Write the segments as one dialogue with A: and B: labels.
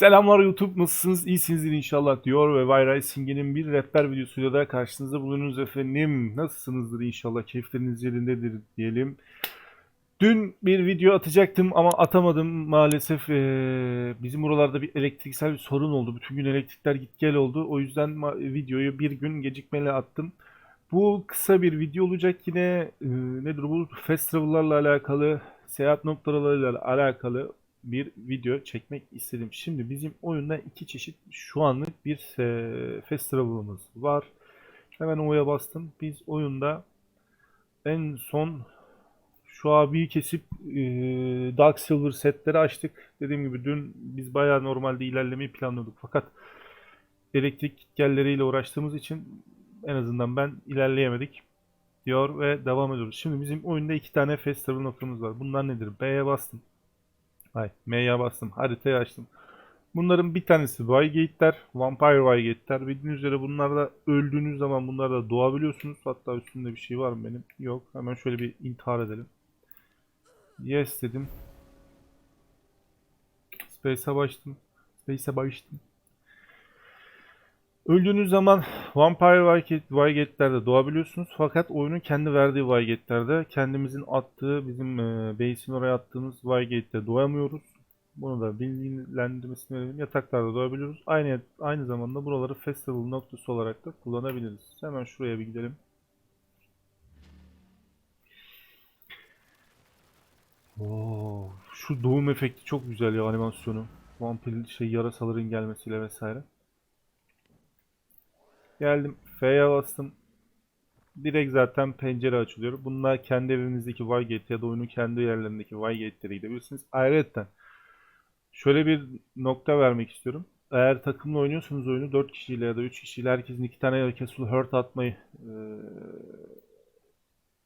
A: Selamlar YouTube nasılsınız? İyisinizdir inşallah diyor ve Vay Racing'in bir rehber videosuyla da karşınızda bulunuyoruz efendim. Nasılsınızdır inşallah keyifleriniz yerindedir diyelim. Dün bir video atacaktım ama atamadım maalesef. Ee, bizim buralarda bir elektriksel bir sorun oldu. Bütün gün elektrikler git gel oldu. O yüzden videoyu bir gün gecikmeli attım. Bu kısa bir video olacak yine e, nedir bu festivallarla alakalı, seyahat noktalarıyla alakalı bir video çekmek istedim. Şimdi bizim oyunda iki çeşit şu anlık bir e, festivalımız var. Hemen O'ya bastım. Biz oyunda en son şu abiyi kesip e, Dark Silver setleri açtık. Dediğim gibi dün biz bayağı normalde ilerlemeyi planlıyorduk. Fakat elektrik gelleriyle uğraştığımız için en azından ben ilerleyemedik diyor ve devam ediyoruz. Şimdi bizim oyunda iki tane festival noktamız var. Bunlar nedir? B'ye bastım. Hay, M'ye bastım. Haritayı açtım. Bunların bir tanesi Wygate'ler, Vampire Wygate'ler. Bildiğiniz üzere bunlarda öldüğünüz zaman bunlarda doğabiliyorsunuz. Hatta üstünde bir şey var mı benim? Yok. Hemen şöyle bir intihar edelim. Yes dedim. Space'e başladım. Space'e başladım. Öldüğünüz zaman Vampire Wygate- Wygate'lerde doğabiliyorsunuz. Fakat oyunun kendi verdiği Wygate'lerde kendimizin attığı, bizim e, base'in oraya attığımız Wygate'de doğamıyoruz. Bunu da bilgilendirmesini verelim. Yataklarda doğabiliyoruz. Aynı aynı zamanda buraları festival noktası olarak da kullanabiliriz. Hemen şuraya bir gidelim. Oo, şu doğum efekti çok güzel ya animasyonu. Vampir şey yarasaların gelmesiyle vesaire. Geldim. F'ye bastım. Direkt zaten pencere açılıyor. Bunlar kendi evinizdeki Wygate ya da oyunun kendi yerlerindeki Wygate'lere gidebilirsiniz. Ayrıca şöyle bir nokta vermek istiyorum. Eğer takımla oynuyorsanız oyunu 4 kişiyle ya da 3 kişiyle herkesin 2 tane Castle Hurt atmayı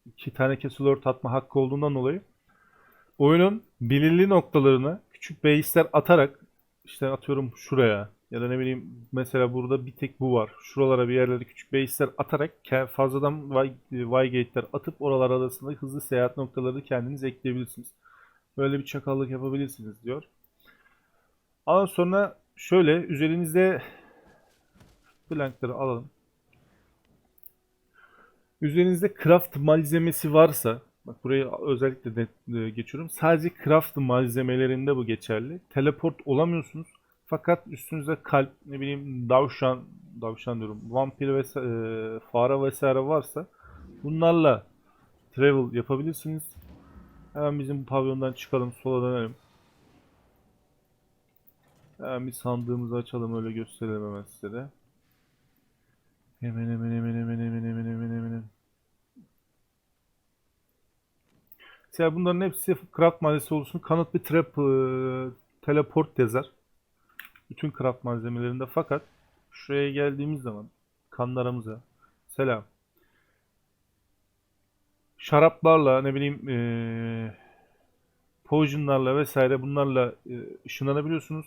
A: 2 tane Castle Hurt atma hakkı olduğundan dolayı oyunun belirli noktalarına küçük base'ler atarak işte atıyorum şuraya ya da ne bileyim mesela burada bir tek bu var. Şuralara bir yerlere küçük base'ler atarak fazladan Y- Wygate'ler atıp oralar arasında hızlı seyahat noktaları kendiniz ekleyebilirsiniz. Böyle bir çakallık yapabilirsiniz diyor. Ondan sonra şöyle üzerinizde blankları alalım. Üzerinizde craft malzemesi varsa bak burayı özellikle de, de geçiyorum. Sadece craft malzemelerinde bu geçerli. Teleport olamıyorsunuz. Fakat üstünüzde kalp, ne bileyim davşan, davşan diyorum, vampir ve fare vesaire varsa bunlarla travel yapabilirsiniz. Hemen bizim bu pavyondan çıkalım, sola dönelim. Hemen bir sandığımızı açalım öyle gösterelim hemen size de. Hemen hemen hemen hemen hemen hemen hemen hemen. Mesela bunların hepsi craft malzemesi olsun. Kanıt bir trap, e, teleport yazar. Bütün craft malzemelerinde fakat şuraya geldiğimiz zaman kanlarımıza selam şaraplarla ne bileyim eee potionlarla vesaire bunlarla e, ışınlanabiliyorsunuz.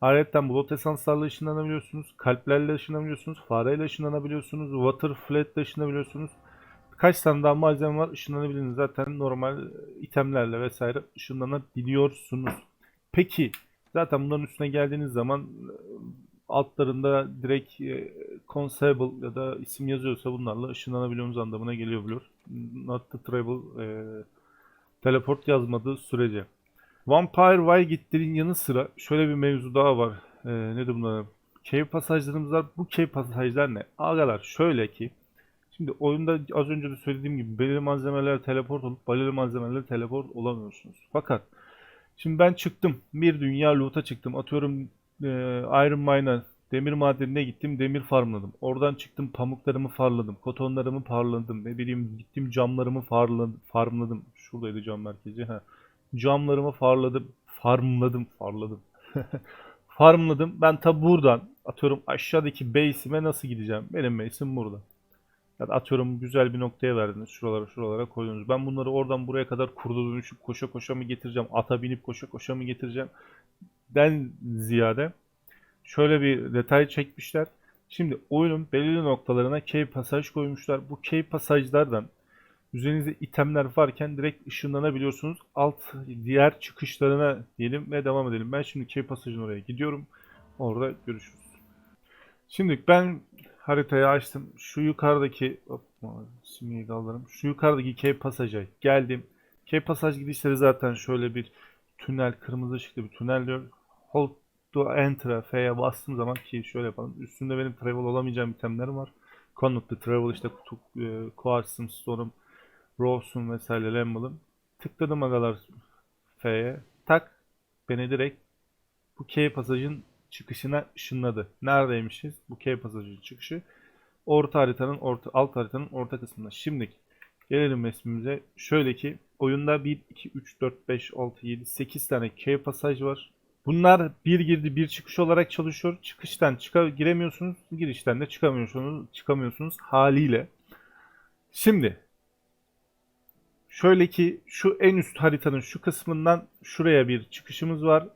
A: Ayrıca bulut esanslarla ışınlanabiliyorsunuz. Kalplerle ışınlanabiliyorsunuz. Fareyle ışınlanabiliyorsunuz. Water flat ile ışınlanabiliyorsunuz. Kaç tane daha malzeme var ışınlanabilirsiniz. Zaten normal itemlerle vesaire ışınlanabiliyorsunuz. Peki zaten bunların üstüne geldiğiniz zaman e, altlarında direkt e, Consable ya da isim yazıyorsa bunlarla ışınlanabiliyorsunuz anlamına geliyor biliyor. Not to travel e, teleport yazmadığı sürece. Vampire Wygate'lerin yanı sıra şöyle bir mevzu daha var. E, nedir bunlar? Cave pasajlarımız var. Bu cave pasajlar ne? Agalar şöyle ki Şimdi oyunda az önce de söylediğim gibi belirli malzemeler teleport olup belirli malzemeler teleport olamıyorsunuz. Fakat şimdi ben çıktım. Bir dünya loot'a çıktım. Atıyorum e, Iron Mine'a demir madenine gittim. Demir farmladım. Oradan çıktım pamuklarımı farladım. Kotonlarımı farladım. Ne bileyim gittim camlarımı farladım. Farmladım. Şuradaydı cam merkezi. Ha. Camlarımı farladım. Farmladım. Farladım. Farmladım. Ben tabi buradan atıyorum aşağıdaki base'ime nasıl gideceğim? Benim base'im burada. Ya da atıyorum güzel bir noktaya verdiniz. Şuralara şuralara koydunuz. Ben bunları oradan buraya kadar kurda dönüşüp koşa koşa mı getireceğim? Ata binip koşa koşa mı getireceğim? Den ziyade şöyle bir detay çekmişler. Şimdi oyunun belirli noktalarına cave pasaj koymuşlar. Bu cave pasajlardan Üzerinizde itemler varken direkt ışınlanabiliyorsunuz. Alt diğer çıkışlarına diyelim ve devam edelim. Ben şimdi Cave Passage'ın oraya gidiyorum. Orada görüşürüz. Şimdi ben haritayı açtım. Şu yukarıdaki hop, simgeyi kaldırdım. Şu yukarıdaki Cave Passage'a geldim. Cave Passage gidişleri zaten şöyle bir tünel, kırmızı ışıklı bir tünel diyor. Hold to Enter'a F'ye bastığım zaman ki şöyle yapalım. Üstünde benim travel olamayacağım itemlerim var. Connected Travel işte kutu, e, Quartz'ım, Stone'um, Rose'um vesaire Lambal'ım. Tıkladım agalar F'ye. Tak beni direkt bu K pasajın çıkışına ışınladı. Neredeymişiz? Bu K pasajın çıkışı. Orta haritanın orta alt haritanın orta kısmında. Şimdi gelelim resmimize. Şöyle ki oyunda 1 2 3 4 5 6 7 8 tane K pasaj var. Bunlar bir girdi bir çıkış olarak çalışıyor. Çıkıştan çıka giremiyorsunuz, girişten de çıkamıyorsunuz, çıkamıyorsunuz haliyle. Şimdi şöyle ki şu en üst haritanın şu kısmından şuraya bir çıkışımız var.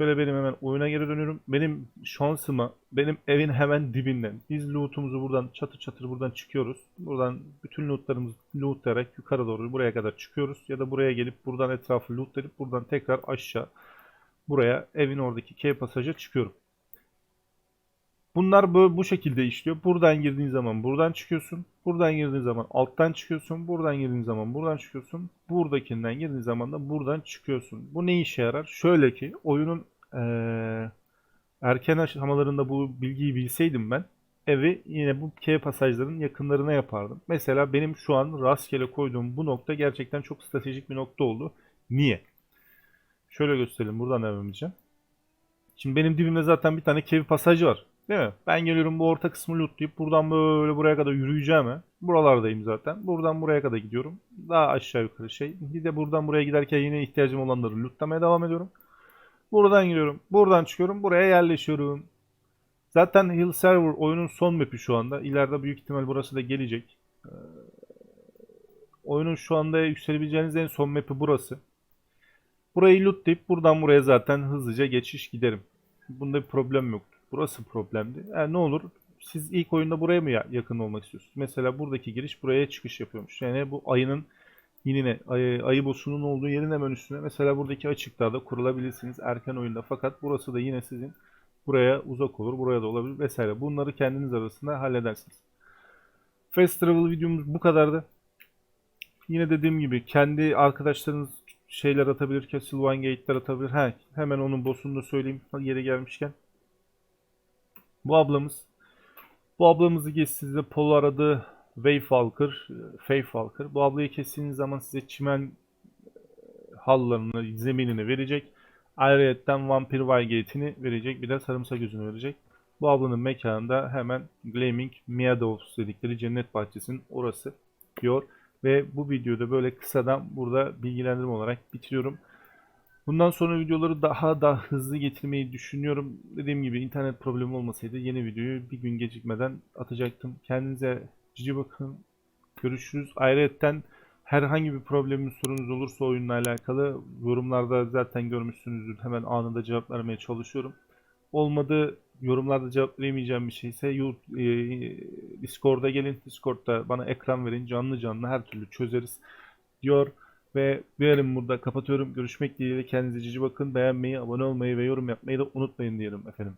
A: Şöyle benim hemen oyuna geri dönüyorum. Benim şansıma benim evin hemen dibinden. Biz loot'umuzu buradan çatır çatır buradan çıkıyoruz. Buradan bütün loot'larımızı lootlayarak yukarı doğru buraya kadar çıkıyoruz. Ya da buraya gelip buradan etrafı lootlayıp buradan tekrar aşağı buraya evin oradaki K pasaja çıkıyorum. Bunlar böyle bu şekilde işliyor. Buradan girdiğin zaman buradan çıkıyorsun. Buradan girdiğin zaman alttan çıkıyorsun. Buradan girdiğin zaman buradan çıkıyorsun. Buradakinden girdiğin zaman da buradan çıkıyorsun. Bu ne işe yarar? Şöyle ki oyunun eee, erken aşamalarında bu bilgiyi bilseydim ben evi yine bu K pasajların yakınlarına yapardım. Mesela benim şu an rastgele koyduğum bu nokta gerçekten çok stratejik bir nokta oldu. Niye? Şöyle gösterelim. Buradan devam edeceğim. Şimdi benim dibimde zaten bir tane cave pasajı var. Değil mi? Ben geliyorum bu orta kısmı lootlayıp buradan böyle buraya kadar yürüyeceğim. he. Buralardayım zaten. Buradan buraya kadar gidiyorum. Daha aşağı yukarı şey. Bir de buradan buraya giderken yine ihtiyacım olanları lootlamaya devam ediyorum. Buradan giriyorum. Buradan çıkıyorum. Buraya yerleşiyorum. Zaten Hill Server oyunun son map'i şu anda. İleride büyük ihtimal burası da gelecek. Ee, oyunun şu anda yükselebileceğiniz en son map'i burası. Burayı lootlayıp buradan buraya zaten hızlıca geçiş giderim. Bunda bir problem yok. Burası problemdi. Yani ne olur siz ilk oyunda buraya mı ya- yakın olmak istiyorsunuz? Mesela buradaki giriş buraya çıkış yapıyormuş. Yani bu ayının inine, ayı, ayı boşluğunun olduğu yerin hemen üstüne mesela buradaki açıklarda kurulabilirsiniz erken oyunda. Fakat burası da yine sizin buraya uzak olur, buraya da olabilir vesaire. Bunları kendiniz arasında halledersiniz. Fast Travel videomuz bu kadardı. Yine dediğim gibi kendi arkadaşlarınız şeyler atabilir, Castlevania Gate'ler atabilir. Ha, hemen onun boss'unu da söyleyeyim yeri gelmişken. Bu ablamız. Bu ablamızı geç size Polar adı Wayfalker, Faithfalker. Bu ablayı kestiğiniz zaman size çimen e, hallarını, zeminini verecek. Ayrıyetten Vampir Gate'ini verecek. Bir de sarımsak gözünü verecek. Bu ablanın mekanında hemen Glaming Meadows dedikleri cennet bahçesinin orası diyor. Ve bu videoda böyle kısadan burada bilgilendirme olarak bitiriyorum. Bundan sonra videoları daha da hızlı getirmeyi düşünüyorum. Dediğim gibi internet problemi olmasaydı yeni videoyu bir gün gecikmeden atacaktım. Kendinize cici bakın. Görüşürüz. Ayrıca herhangi bir probleminiz sorunuz olursa oyunla alakalı yorumlarda zaten görmüşsünüzdür. Hemen anında cevap vermeye çalışıyorum. Olmadı yorumlarda cevap veremeyeceğim bir şeyse yu- e, Discord'a gelin. Discord'da bana ekran verin. Canlı canlı her türlü çözeriz diyor. Ve bir burada kapatıyorum. Görüşmek dileğiyle kendinize cici bakın. Beğenmeyi, abone olmayı ve yorum yapmayı da unutmayın diyelim efendim.